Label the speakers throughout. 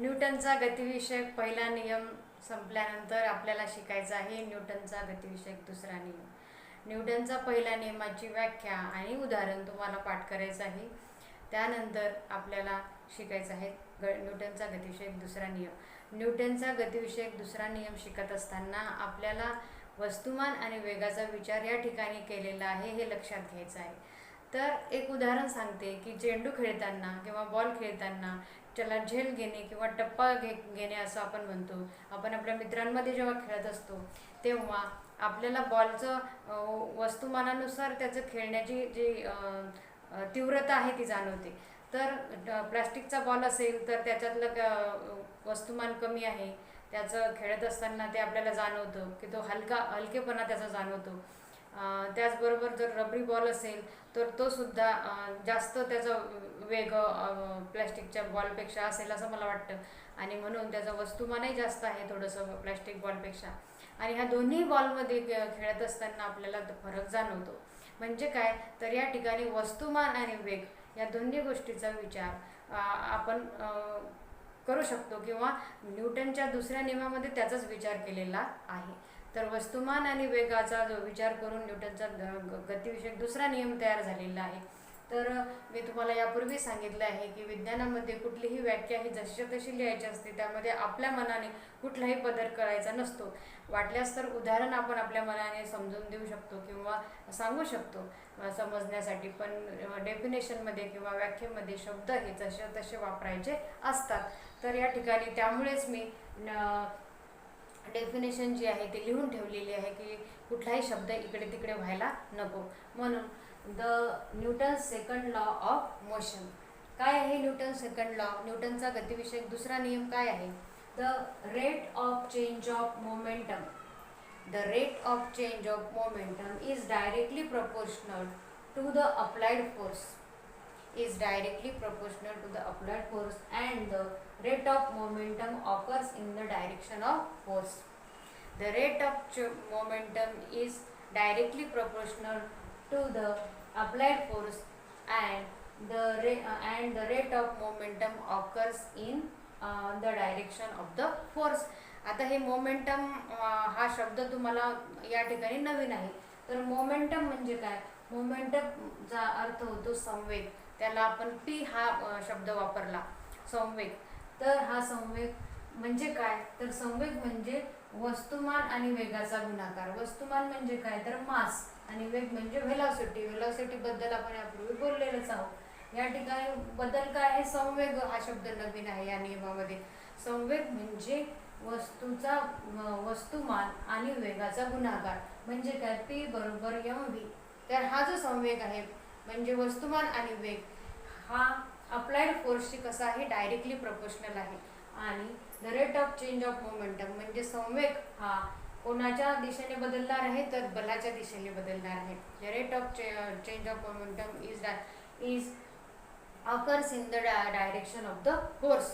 Speaker 1: न्यूटनचा गतिविषयक पहिला नियम संपल्यानंतर आपल्याला शिकायचा आहे न्यूटनचा गतिविषयक दुसरा नियम. न्यूटनचा पहिल्या नियमाची व्याख्या आणि उदाहरण तुम्हाला पाठ करायचं आहे. त्यानंतर आपल्याला शिकायचं आहे ग न्यूटनचा गतिविषयक दुसरा नियम. न्यूटनचा गतिविषयक दुसरा नियम शिकत असताना आपल्याला वस्तुमान आणि वेगाचा विचार या ठिकाणी केलेला आहे हे लक्षात घ्यायचं आहे. तर एक उदाहरण सांगते की चेंडू खेळताना किंवा बॉल खेळताना त्याला झेल घेणे किंवा टप्पा घे घेणे असं आपण म्हणतो. आपण आपल्या मित्रांमध्ये जेव्हा खेळत असतो तेव्हा आपल्याला बॉलचं वस्तुमानानुसार त्याचं खेळण्याची जी तीव्रता आहे ती जाणवते. तर प्लास्टिकचा बॉल असेल तर त्याच्यातलं क- वस्तुमान कमी आहे. त्याचं खेळत असताना ते आपल्याला जाणवतं की तो हलका हलकेपणा त्याचा जाणवतो. त्याचबरोबर जर रबरी बॉल असेल तर तो सुद्धा जास्त त्याचा वेग प्लॅस्टिकच्या बॉलपेक्षा असेल असं मला वाटतं. आणि म्हणून त्याचं वस्तुमानही जास्त आहे थोडंसं प्लॅस्टिक बॉलपेक्षा. आणि ह्या दोन्ही बॉलमध्ये खेळत असताना आपल्याला फरक जाणवतो. म्हणजे काय? तर या ठिकाणी वस्तुमान आणि वेग या दोन्ही गोष्टीचा विचार आपण करू शकतो किंवा न्यूटनच्या दुसऱ्या नियमामध्ये त्याचाच विचार केलेला आहे. तर वस्तुमान आणि वेगाचा जो विचार करून न्यूटनचा ग- गतिविषयक दुसरा नियम तयार झालेला आहे. तर मी तुम्हाला यापूर्वी सांगितलं आहे की विज्ञानामध्ये कुठलीही व्याख्या ही जशीच्या तशी लिहायची असते त्यामध्ये आपल्या मनाने कुठलाही बदल करायचा नसतो. वाटल्यास तर उदाहरण आपण आपल्या मनाने समजून देऊ शकतो किंवा सांगू शकतो. समजण्यासाठी पण डेफिनेशनमध्ये किंवा व्याख्येमध्ये शब्द हे जसे तसे वापरायचे असतात. तर या ठिकाणी त्यामुळेच मी डेफिनेशन जी आहे ती लिहून ठेवलेली आहे की कुठलाही शब्द इकडे तिकडे व्हायला नको. म्हणून the Newton second law of motion काय आहे न्यूटन सेकंड लॉ न्यूटनचा गतिविषयक दुसरा नियम काय आहे? The rate of change of momentum the rate of change of momentum is directly proportional to the applied force is directly proportional to the applied force and the rate of momentum offers in the direction of force the rate of momentum is directly proportional to the applied force and the ra- uh, and the rate of momentum occurs in uh, the direction of the force आता हे momentum हा शब्द तुम्हाला या ठिकाणी नवीन आहे तर momentum म्हणजे काय मोमेंटमचा अर्थ होतो संवेग त्याला आपण पी हा शब्द वापरला संवेग तर हा संवेग म्हणजे काय? तर संवेग म्हणजे वस्तुमान आणि वेगाचा गुणाकार. वस्तुमान म्हणजे काय? तर मास आणि वेग म्हणजे व्हेलॉसिटी व्हेलॉसिटी बद्दल आपण यापूर्वी बोललेलंच आहोत. या ठिकाणी बदल काय आहे? संवेग हा शब्द नवीन आहे या नियमामध्ये. संवेग म्हणजे वस्तूचा वस्तुमान आणि वेगाचा गुणाकार. म्हणजे काय? पी बरोबर यम व्ही. तर हा जो संवेग आहे म्हणजे वस्तुमान आणि वेग हा अप्लाइड फोर्सशी कसा आहे? डायरेक्टली प्रपोशनल आहे. आणि the rate of change of momentum म्हणजे संवेग हा कोणाच्या दिशेने बदलणार आहे तर बलाच्या दिशेने बदलणार आहे. The rate of change of momentum is is occurs in the direction of the force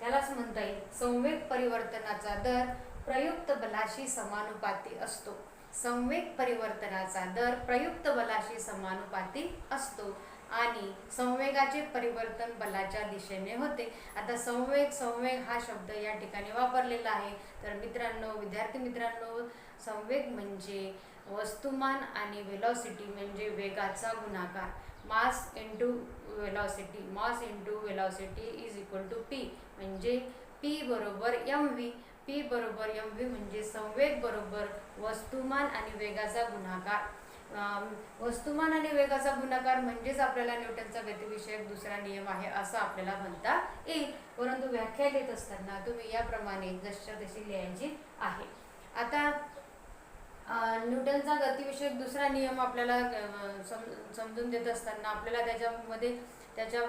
Speaker 1: त्यालाच म्हणता येईल संवेग परिवर्तनाचा दर प्रयुक्त बलाशी समानुपाती असतो. संवेग परिवर्तनाचा दर प्रयुक्त बलाशी समानुपाती असतो. आणि संवेगाचे परिवर्तन बलाच्या दिशेने होते. आता संवेग संवेग हा शब्द या ठिकाणी वापरलेला आहे. तर मित्रांनो विद्यार्थी मित्रांनो संवेग म्हणजे वस्तुमान आणि वेलॉसिटी म्हणजे वेगाचा गुणाकार. Mass into velocity mass into velocity is equal to P म्हणजे पी बरोबर एम व्ही पी बरोबर एम व्ही म्हणजे संवेग बरोबर वस्तुमान आणि वेगाचा गुणाकार. वस्तुमान आणि वेगाचा गुणाकार म्हणजेच आपल्याला न्यूटनचा गतिविषयक दुसरा नियम आहे असं आपल्याला म्हणता येईल. परंतु व्याख्या लिहित असताना तुम्ही याप्रमाणे जशा तशी लिहायची आहे. आता न्यूटनचा गतिविषयक दुसरा नियम आपल्याला समजून देत असताना आपल्याला त्याच्यामध्ये त्याच्या